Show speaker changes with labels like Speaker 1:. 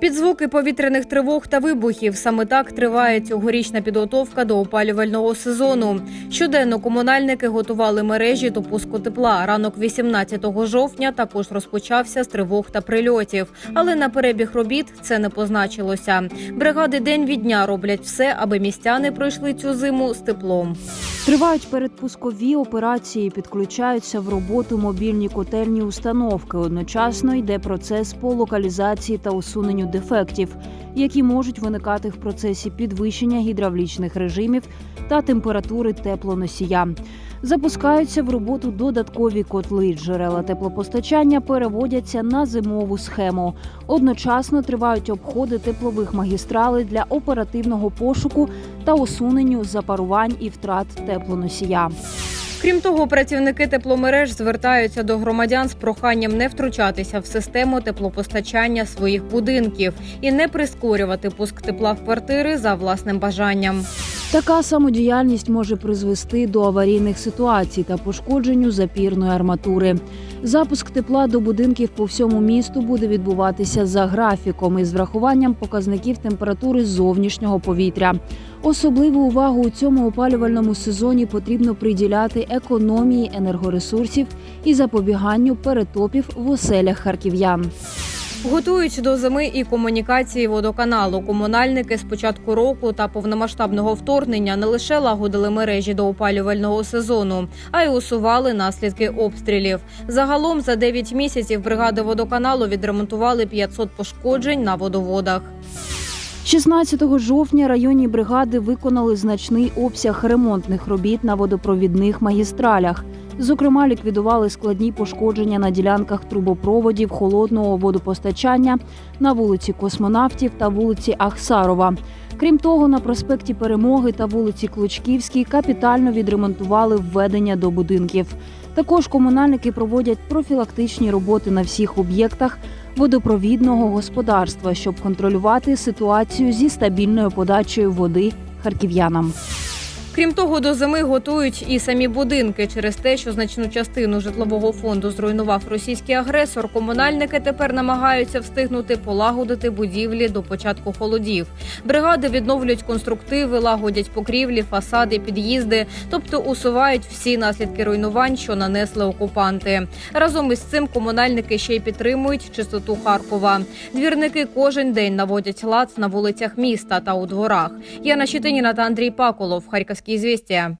Speaker 1: Під звуки повітряних тривог та вибухів саме так триває цьогорічна підготовка до опалювального сезону. Щоденно комунальники готували мережі до пуску тепла. Ранок 18 жовтня також розпочався з тривог та прильотів. Але на перебіг робіт це не позначилося. Бригади день від дня роблять все, аби містяни пройшли цю зиму з теплом.
Speaker 2: Тривають передпускові операції, підключаються в роботу мобільні котельні установки. Одночасно йде процес по локалізації та усуненню дефектів, які можуть виникати в процесі підвищення гідравлічних режимів та температури теплоносія. Запускаються в роботу додаткові котли. Джерела теплопостачання переводяться на зимову схему. Одночасно тривають обходи теплових магістралей для оперативного пошуку та усуненню запарувань і втрат теплоносія.
Speaker 1: Крім того, працівники тепломереж звертаються до громадян з проханням не втручатися в систему теплопостачання своїх будинків і не прискорювати пуск тепла в квартири за власним бажанням.
Speaker 2: Така самодіяльність може призвести до аварійних ситуацій та пошкодженню запірної арматури. Запуск тепла до будинків по всьому місту буде відбуватися за графіком із врахуванням показників температури зовнішнього повітря. Особливу увагу у цьому опалювальному сезоні потрібно приділяти економії енергоресурсів і запобіганню перетопів в оселях харків'ян.
Speaker 1: Готують до зими і комунікації водоканалу. Комунальники з початку року та повномасштабного вторгнення не лише лагодили мережі до опалювального сезону, а й усували наслідки обстрілів. Загалом за 9 місяців бригади водоканалу відремонтували 500 пошкоджень на водоводах.
Speaker 2: 16 жовтня районні бригади виконали значний обсяг ремонтних робіт на водопровідних магістралях. Зокрема, ліквідували складні пошкодження на ділянках трубопроводів холодного водопостачання на вулиці Космонавтів та вулиці Ахсарова. Крім того, на проспекті Перемоги та вулиці Клочківській капітально відремонтували введення до будинків. Також комунальники проводять профілактичні роботи на всіх об'єктах водопровідного господарства, щоб контролювати ситуацію зі стабільною подачею води харків'янам.
Speaker 1: Крім того, до зими готують і самі будинки через те, що значну частину житлового фонду зруйнував російський агресор. Комунальники тепер намагаються встигнути полагодити будівлі до початку холодів. Бригади відновлюють конструктиви, лагодять покрівлі, фасади, під'їзди, тобто усувають всі наслідки руйнувань, що нанесли окупанти. Разом із цим комунальники ще й підтримують чистоту Харкова. Двірники кожен день наводять лад на вулицях міста та у дворах. Яна Щетиніна та Андрій Паколов. Харківські звістя.